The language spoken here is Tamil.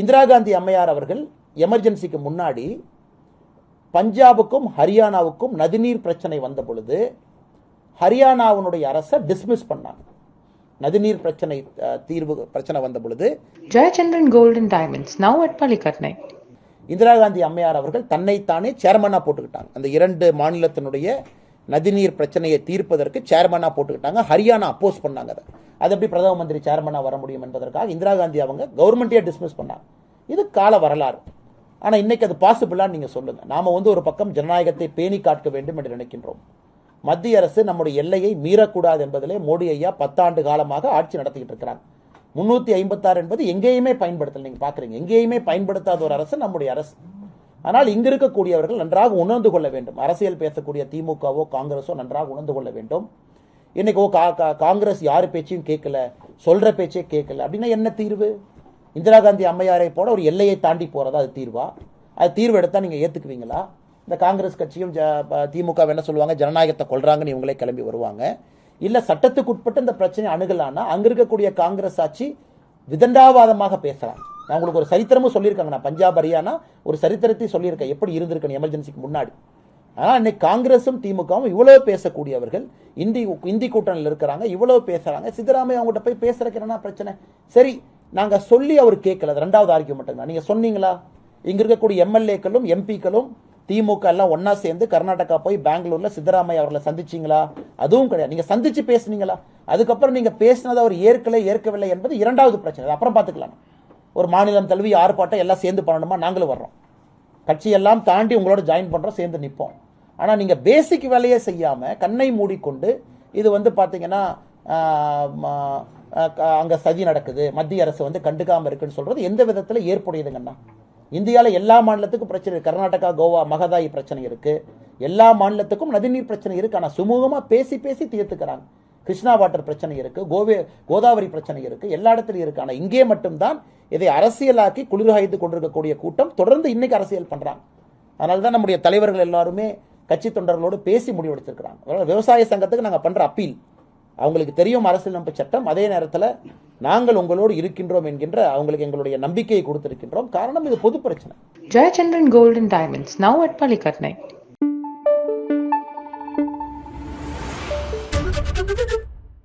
இந்திரா காந்தி அம்மையார் அவர்கள் எமர்ஜென்சிக்கு முன்னாடி பஞ்சாபுக்கும் ஹரியானாவுக்கும் நதிநீர் பிரச்சனை வந்த பொழுது ஹரியானாவினுடைய அரசை டிஸ்மிஸ் பண்ணாங்க. நதிநீர் பிரச்சனை தீர்வு பிரச்சனை வந்த பொழுது Gold and Diamonds, now at Palikatnai. Indira Gandhi அம்மையார் அவர்கள் தன்னைத்தானே சேர்மனாக போட்டுக்கிட்டாங்க. அந்த இரண்டு மாநிலத்தினுடைய நதிநீர் பிரச்சனையை தீர்ப்பதற்கு சேர்மனாக போட்டுக்கிட்டாங்க. ஹரியானா அப்போஸ் பண்ணாங்க அதை. அது எப்படி பிரதம மந்திரி சேர்மனாக வர முடியும் என்பதற்காக இந்திரா காந்தி அவங்க கவர்மெண்ட்டே டிஸ்மிஸ் பண்ணாங்க. இது கால வரலாறு. ஆனால் இன்னைக்கு அது பாசிபிளான்னு நீங்கள் சொல்லுங்கள் நாம் வந்து ஒரு பக்கம் ஜனநாயகத்தை பேணி காக்க வேண்டும் என்று நினைக்கின்றோம். மத்திய அரசு நம்முடைய எல்லையை மீறக்கூடாது என்பதிலே மோடி ஐயா பத்தாண்டு காலமாக ஆட்சி நடத்திக்கிட்டு இருக்கிறாங்க முன்னூற்றி ஐம்பத்தாறு என்பது எங்கேயுமே பயன்படுத்தல. நீங்கள் பார்க்குறீங்க. எங்கேயுமே பயன்படுத்தாத ஒரு அரசு நம்முடைய அரசு. ஆனால் இங்கு இருக்கக்கூடியவர்கள் நன்றாக உணர்ந்து கொள்ள வேண்டும். அரசியல் பேசக்கூடிய திமுகவோ காங்கிரஸோ நன்றாக உணர்ந்து கொள்ள வேண்டும். இன்னைக்கு ஓ கா கா- காங்கிரஸ் யார் பேச்சையும் கேட்கல சொல்கிற பேச்சே கேட்கல. அப்படின்னா என்ன தீர்வு? இந்திரா காந்தி அம்மையாரை போல ஒரு எல்லையை தாண்டி போகிறதா அது தீர்வா? அது தீர்வு எடுத்தால் நீங்கள் ஏற்றுக்குவீங்களா இந்த காங்கிரஸ் கட்சியும் ஜ- திமுக என்ன சொல்லுவாங்க? ஜனநாயகத்தை கொள்றாங்கன்னு இவங்களே கிளம்பி வருவாங்க. இல்லை சட்டத்துக்கு உட்பட்டு இந்த பிரச்சனை அணுகலான்னா அங்கே இருக்கக்கூடிய காங்கிரஸ் ஆட்சி விதண்டாவாதமாக பேசலாம். நான் உங்களுக்கு ஒரு சரித்திரமும் சொல்லியிருக்காங்க. நான் பஞ்சாப் ஹரியானா ஒரு சரித்திரத்தை சொல்லியிருக்கேன். எப்படி இருந்திருக்கேன் எமர்ஜென்சிக்கு முன்னாடி. ஆனால் இன்னைக்கு காங்கிரஸும் திமுகவும் இவ்வளோ பேசக்கூடியவர்கள் இந்தி இந்தி கூட்டணியில் இருக்கிறாங்க இவ்வளோ பேசுகிறாங்க சித்தராமையா அவங்ககிட்ட போய் பேசுறதுக்கு என்ன பிரச்சனை? சரி நாங்கள் சொல்லி அவர் கேட்கல அது ரெண்டாவது ஆர்கியூமெண்ட் தான் நீங்கள் சொன்னீங்களா? இங்கே இருக்கக்கூடிய எம்எல்ஏக்களும் எம்பிக்களும் திமுக எல்லாம் ஒன்றா சேர்ந்து கர்நாடகா போய் பெங்களூரில் சித்தராமையா அவர்களை சந்திச்சீங்களா? அதுவும் கிடையாது. நீங்கள் சந்திச்சு பேசுனீங்களா? அதுக்கப்புறம் நீங்கள் பேசினதை அவர் ஏற்கலை ஏற்கவில்லை என்பது இரண்டாவது பிரச்சனை. அப்புறம் பார்த்துக்கலாம். ஒரு மாநிலம் தழுவி ஆர்ப்பாட்டம் எல்லாம் சேர்ந்து பண்ணணுமா? நாங்களும் வர்றோம். கட்சியெல்லாம் தாண்டி உங்களோட ஜாயின் பண்ணுறோம் சேர்ந்து நிற்போம் ஆனால் நீங்கள் பேசிக் வேலையே செய்யாமல் கண்ணை மூடிக்கொண்டு இது வந்து பார்த்தீங்கன்னா அங்கே க- சதி நடக்குது. மத்திய அரசு வந்து கண்டுக்காமல் இருக்குன்னு சொல்கிறது எந்த விதத்தில் ஏற்புடையதுங்கண்ணா? இந்தியாவில் எல்லா மாநிலத்துக்கும் பிரச்சனை இருக்குது கர்நாடகா கோவா மகதாயி பிரச்சனை இருக்குது எல்லா மாநிலத்துக்கும் நதிநீர் பிரச்சனை இருக்குது ஆனால் சுமூகமாக பேசி பேசி தீர்த்துக்கிறாங்க. கிருஷ்ணா வாட்டர் பிரச்சனை இருக்குது கோவே கோதாவரி பிரச்சனை இருக்குது எல்லா இடத்துலையும் இருக்குது ஆனால் இங்கே மட்டும்தான் இதை அரசியலாக்கி குளிர்காய்த்து கொண்டிருக்கக்கூடிய கூட்டம் தொடர்ந்து இன்னைக்கு அரசியல் பண்ணுறாங்க அதனால தான் நம்முடைய தலைவர்கள் எல்லாருமே கட்சி தொண்டர்களோடு பேசி முடிவெடுத்திருக்கிறாங்க. அதனால் விவசாய சங்கத்துக்கு நாங்க பண்ற அப்பீல். அவங்களுக்கு தெரியும் அரசியலமைப்பு சட்டம். அதே நேரத்துல நாங்கள் உங்களோடு இருக்கின்றோம் என்கின்ற அவங்களுக்கு எங்களுடைய நம்பிக்கையை கொடுத்திருக்கின்றோம். காரணம் இது பொது பிரச்சனை. Jayachandran golden diamonds now at at Palikatnai.